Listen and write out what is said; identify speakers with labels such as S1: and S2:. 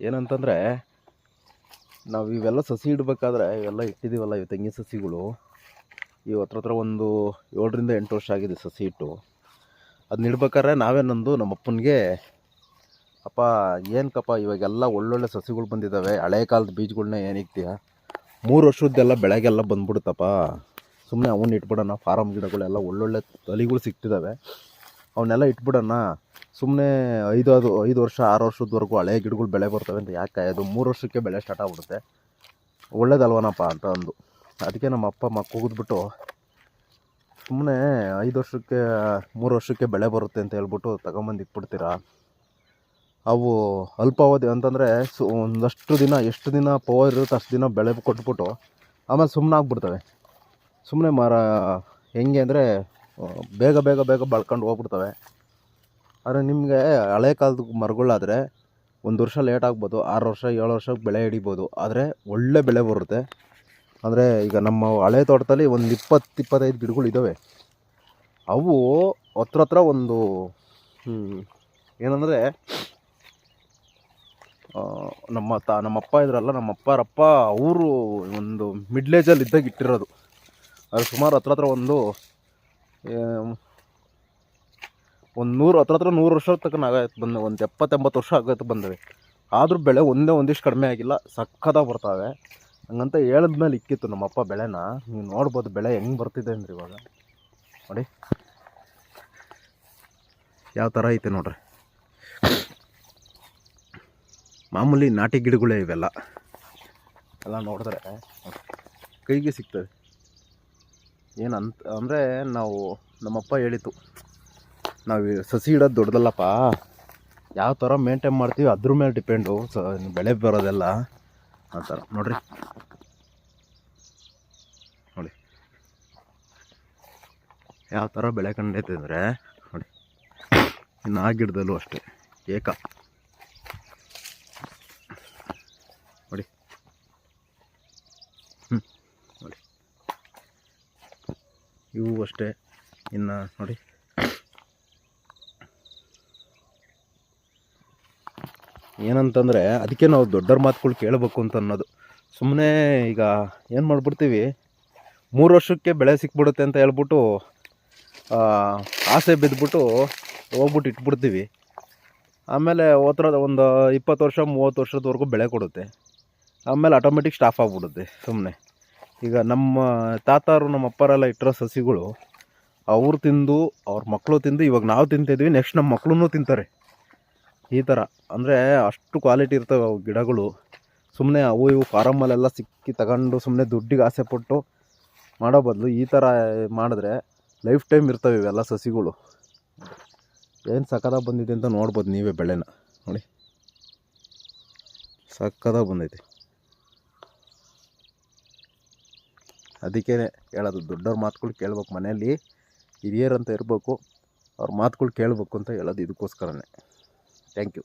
S1: ಏನಂತಂದರೆ, ನಾವು ಇವೆಲ್ಲ ಸಸಿ ಇಡಬೇಕಾದ್ರೆ ಇವೆಲ್ಲ ಇಟ್ಟಿದ್ದೀವಲ್ಲ ಇವು ತೆಂಗಿನ ಸಸಿಗಳು. ಇವು ಹತ್ರ ಹತ್ರ ಒಂದು ಏಳರಿಂದ ಎಂಟು ವರ್ಷ ಆಗಿದೆ ಸಸಿ ಇಟ್ಟು. ಅದನ್ನ ಇಡ್ಬೇಕಾದ್ರೆ ನಾವೇ ನಂದು ನಮ್ಮ ಅಪ್ಪನಿಗೆ, ಅಪ್ಪ ಏನಕ್ಕಪ್ಪ ಇವಾಗೆಲ್ಲ ಒಳ್ಳೊಳ್ಳೆ ಸಸಿಗಳು ಬಂದಿದ್ದಾವೆ ಹಳೆ ಕಾಲದ ಬೀಜಗಳನ್ನ ಏನಿಕ್ತೀಯ ಮೂರು ವರ್ಷದ್ದೆಲ್ಲ ಬೆಳೆಗೆಲ್ಲ ಬಂದ್ಬಿಡುತ್ತಪ್ಪ. ಸುಮ್ಮನೆ ಅವನ್ನ ಇಟ್ಬಿಡೋಣ ಫಾರಮ್ ಗಿಡಗಳೆಲ್ಲ ಒಳ್ಳೊಳ್ಳೆ ತಳಿಗಳು ಸಿಗ್ತಿದ್ದಾವೆ ಅವನ್ನೆಲ್ಲ ಇಟ್ಬಿಡೋಣ ಸುಮ್ಮನೆ ಐದು ಅದು ಐದು ವರ್ಷ, ಆರು ವರ್ಷದವರೆಗೂ ಹಳೆ ಗಿಡಗಳು ಬೆಳೆ ಬರ್ತವೆ ಅಂತ ಯಾಕೆ ಅದು ಮೂರು ವರ್ಷಕ್ಕೆ ಬೆಳೆ ಸ್ಟಾರ್ಟ್ ಆಗ್ಬಿಡುತ್ತೆ. ಒಳ್ಳೇದಲ್ವನಪ್ಪ ಅಂತ ಅಂದು. ಅದಕ್ಕೆ ನಮ್ಮ ಅಪ್ಪ ಅಮ್ಮ ಕೂಗಿದ್ಬಿಟ್ಟು ಸುಮ್ಮನೆ ಐದು ವರ್ಷಕ್ಕೆ, ಮೂರು ವರ್ಷಕ್ಕೆ ಬೆಳೆ ಬರುತ್ತೆ ಅಂತ ಹೇಳ್ಬಿಟ್ಟು ತಗೊಂಬಂದು ಇಟ್ಬಿಡ್ತೀರಾ? ಅವು ಅಲ್ಪಾವಧಿ ಅಂತಂದರೆ ಸು ಒಂದಷ್ಟು ದಿನ, ಎಷ್ಟು ದಿನ ಪವರ್ ಇರುತ್ತೆ ಅಷ್ಟು ದಿನ ಬೆಳೆ ಕೊಟ್ಬಿಟ್ಟು ಆಮೇಲೆ ಸುಮ್ಮನೆ ಆಗ್ಬಿಡ್ತವೆ. ಸುಮ್ಮನೆ ಮರ ಹೆಂಗೆ ಅಂದರೆ, ಬೇಗ ಬೇಗ ಬೇಗ ಬಳ್ಕೊಂಡು ಹೋಗ್ಬಿಡ್ತವೆ. ಆದರೆ ನಿಮಗೆ ಹಳೆ ಕಾಲದ ಮರಗಳಾದರೆ ಒಂದು ವರ್ಷ ಲೇಟ್ ಆಗ್ಬೋದು, ಆರು ವರ್ಷ, ಏಳು ವರ್ಷಕ್ಕೆ ಬೆಳೆ ಹಿಡಿಬೋದು. ಆದರೆ ಒಳ್ಳೆ ಬೆಳೆ ಬರುತ್ತೆ. ಅಂದರೆ ಈಗ ನಮ್ಮ ಹಳೆ ತೋಟದಲ್ಲಿ ಒಂದು ಇಪ್ಪತ್ತು, ಇಪ್ಪತ್ತೈದು ಗಿಡಗಳು ಇದ್ದಾವೆ ಅವು ಹತ್ರ ಹತ್ರ ಒಂದು ಏನಂದರೆ ನಮ್ಮ ತ, ನಮ್ಮಪ್ಪ ಇದ್ರಲ್ಲ ನಮ್ಮ ಅಪ್ಪರಪ್ಪ ಅವರು ಒಂದು ಮಿಡ್ಲೇಜಲ್ಲಿ ಇದ್ದಾಗ ಇಟ್ಟಿರೋದು. ಅದು ಸುಮಾರು ಹತ್ರ ಹತ್ರ ಒಂದು ಒಂದು ನೂರು ಹತ್ರ ಹತ್ರ ನೂರು ವರ್ಷ ತಕ್ಕ ಆಗೈತೆ ಬಂದ, ಒಂದು ಎಪ್ಪತ್ತೆಂಬತ್ತು ವರ್ಷ ಆಗೈತೆ ಬಂದವೆ. ಆದರೂ ಬೆಳೆ ಒಂದೇ ಒಂದಿಷ್ಟು ಕಡಿಮೆ ಆಗಿಲ್ಲ ಸಕ್ಕತ್ತಾಗಿ ಬರ್ತಾವೆ. ಹಂಗಂತ ಹೇಳಿದ್ಮೇಲೆ ಇಕ್ಕಿತ್ತು ನಮ್ಮಪ್ಪ ಬೆಳೆನ. ನೀವು ನೋಡ್ಬೋದು ಬೆಳೆ ಹೆಂಗೆ ಬರ್ತಿದೆ ಅಂದ್ರೆ ಇವಾಗ. ನೋಡಿ. ಯಾವ ಥರ ಐತೆ ನೋಡ್ರಿ. ಮಾಮೂಲಿ ನಾಟಿ ಗಿಡಗಳೇ ಇವೆಲ್ಲ. ಎಲ್ಲ ನೋಡಿದ್ರೆ ಕೈಗೆ ಸಿಗ್ತವೆ ಏನಂತ, ಅಂದರೆ ನಾವು ನಮ್ಮಪ್ಪ ಹೇಳಿತು ನಾವು ಸಸಿ ಇಡೋದು ದೊಡ್ಡದಲ್ಲಪ್ಪ. ಯಾವ ಥರ ಮೇಂಟೈನ್ ಮಾಡ್ತೀವಿ ಅದ್ರ ಮೇಲೆ ಡಿಪೆಂಡು ಸ ಬೆಳೆ ಬರೋದೆಲ್ಲ ಆ ಥರ ನೋಡ್ರಿ. ನೋಡಿ. ಯಾವ ಥರ ಬೆಳೆ ಕಂಡೈತೆ ಅಂದರೆ, ನೋಡಿ. ಇನ್ನು ಆ ಗಿಡದಲ್ಲೂ ಅಷ್ಟೇ. ಏಕ. ನೋಡಿ. ಹ್ಞೂ ನೋಡಿ. ಇವು ಅಷ್ಟೇ. ಇನ್ನು, ನೋಡಿ. ಏನಂತಂದರೆ ಅದಕ್ಕೆ ನಾವು ದೊಡ್ಡವ್ರ ಮಾತುಗಳು ಕೇಳಬೇಕು ಅಂತ ಅನ್ನೋದು. ಸುಮ್ಮನೆ ಈಗ ಏನು ಮಾಡಿಬಿಡ್ತೀವಿ? ಮೂರು ವರ್ಷಕ್ಕೆ ಬೆಳೆ ಸಿಕ್ಬಿಡುತ್ತೆ ಅಂತ ಹೇಳ್ಬಿಟ್ಟು ಆಸೆ ಬಿದ್ದುಬಿಟ್ಟು ಹೋಗ್ಬಿಟ್ಟು ಇಟ್ಬಿಡ್ತೀವಿ. ಆಮೇಲೆ ಹೋತ್ರ ಒಂದು ಇಪ್ಪತ್ತು ವರ್ಷ, ಮೂವತ್ತು ವರ್ಷದವರೆಗೂ ಬೆಳೆ ಕೊಡುತ್ತೆ. ಆಮೇಲೆ ಆಟೋಮೆಟಿಕ್ ಸ್ಟಾಫ್ ಆಗಿಬಿಡುತ್ತೆ ಸುಮ್ಮನೆ ಈಗ ನಮ್ಮ ತಾತಾರು, ನಮ್ಮ ಅಪ್ಪರೆಲ್ಲ ಇಟ್ಟಿರೋ ಸಸಿಗಳು, ಅವ್ರು ತಿಂದು, ಅವ್ರ ಮಕ್ಕಳು ತಿಂದು, ಇವಾಗ ನಾವು ತಿಂತಿದ್ವಿ ನೆಕ್ಸ್ಟ್ ನಮ್ಮ ಮಕ್ಕಳು ತಿಂತಾರೆ. ಈ ಥರ ಅಂದರೆ ಅಷ್ಟು ಕ್ವಾಲಿಟಿ ಇರ್ತವೆ ಅವು ಗಿಡಗಳು. ಸುಮ್ಮನೆ ಅವು ಇವು ಫಾರಮ್ಮಲ್ಲೆಲ್ಲ ಸಿಕ್ಕಿ ತಗೊಂಡು ಸುಮ್ಮನೆ ದುಡ್ಡಿಗೆ ಆಸೆ ಪಟ್ಟು ಮಾಡೋ ಬದಲು ಈ ಥರ ಮಾಡಿದ್ರೆ ಲೈಫ್ ಟೈಮ್ ಇರ್ತವೆ ಇವೆಲ್ಲ ಸಸಿಗಳು. ಏನು ಸಕ್ಕದಾಗ ಬಂದಿದೆ ಅಂತ ನೋಡ್ಬೋದು ನೀವೇ ಬೆಳೆನ. ನೋಡಿ. ಸಕ್ಕದಾಗ ಬಂದೈತೆ. ಅದಕ್ಕೆ ಹೇಳೋದು, ದೊಡ್ಡವ್ರ ಮಾತುಗಳು ಕೇಳ್ಬೇಕು ಮನೆಯಲ್ಲಿ ಹಿರಿಯರಂತ ಇರಬೇಕು, ಅವ್ರ ಮಾತುಗಳು ಕೇಳಬೇಕು ಅಂತ ಹೇಳೋದು ಇದಕ್ಕೋಸ್ಕರನೇ. Thank you